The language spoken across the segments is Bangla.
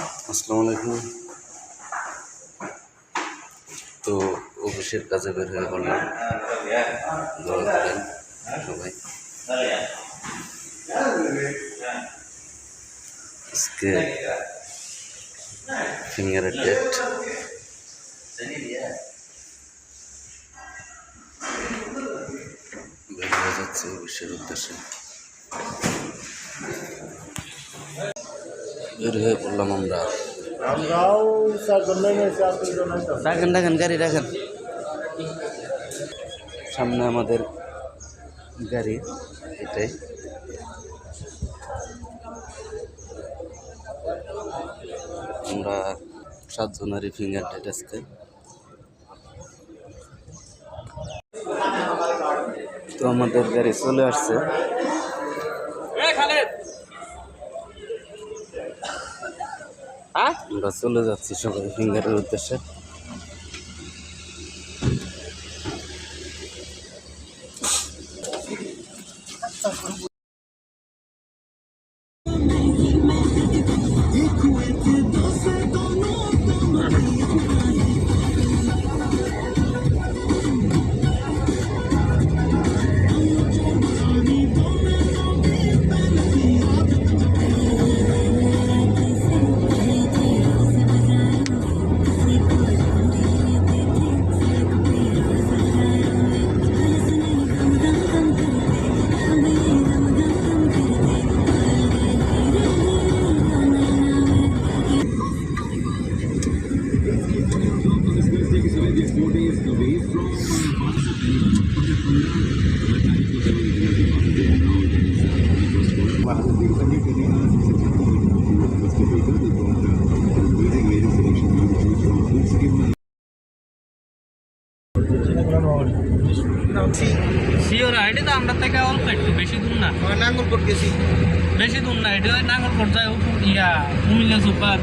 আসসালামু আলাইকুম। তো অফিসের কাজে বের হয়ে পড়লাম দোয়া করেন সবাই। আজকে ফিঙ্গারের ডেট বের হয়ে যাচ্ছে অফিসের উদ্দেশ্যে। বের হয়ে পড়লাম আমরা। রাখেন রাখেন গাড়ি রাখেন। সামনে আমাদের গাড়ি এটাই। আমরা সাতজনেরই ফিঙ্গার ডেট আজকে। তো আমাদের গাড়ি চলে আসছে। আমরা চলে যাচ্ছি সবাই ফিঙ্গারের উদ্দেশ্যে। শিওর এটা তো আমরা থেকে অল্প একটু বেশি দূর না। নাঙ্গলকোট গেছি। বেশি দূর না এটা নাঙ্গলকোট যায় ইয়া কুমিল্লা সুপার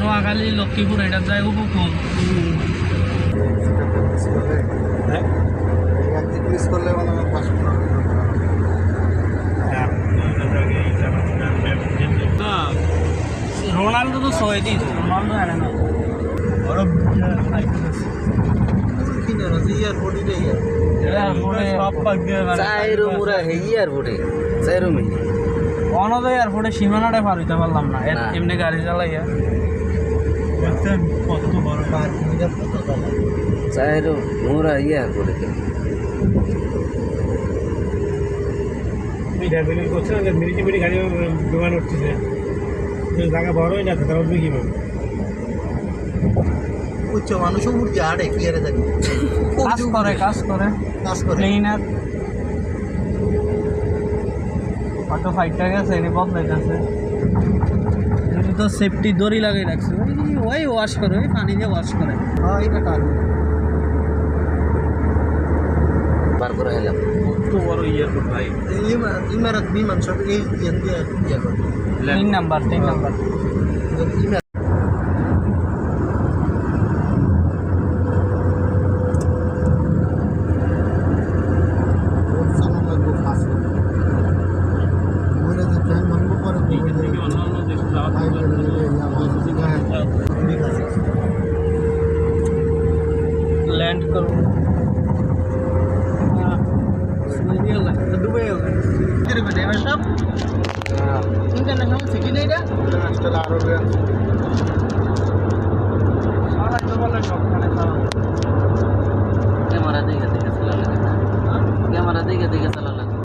নোয়াখালী লক্ষ্মীপুর এটা যায় উপকূল। তো দিস রোনাল্ডো আনে না। কিনার আছে ইয়ার বডিটা ইয়ার চাইরো মুরা হেই এয়ারপোর্টে চাইরো মি অনদয় এয়ারপোর্টে সীমানাটা পার হইতে পারলাম না এমনি গাড়ি চালাইয়া। কত বড় দাম চাইরো মুরা এয়ারপোর্টে মিঠা বিলি করছে না মিনিট গাড়ি বিমান উঠতেছে জায়গা বড়ই না তারা উঠবে কীভাবে? উচ্চ মানুষও উঠছে আড়ে কি আরে কাজ করে কাজ করে। কাজ করে। ফাইটটা গেছে এনে তো সেফটি দড়ি লাগাই রাখছে। ওই ওয়াশ করে ওই পানি দিয়ে ওয়াশ করে। হ্যাঁ এটা পার করে এলাম কত বড় এয়ারপোর্ট ভাই ইমা- ইমারত বিমান সব এই ইয়ে দিয়ে ইয়ে তিন নাম্বার তিন নাম্বার। সব ইন্টারন্যাশনাল সিটি নেই এটা? ক্যামেরা দিকে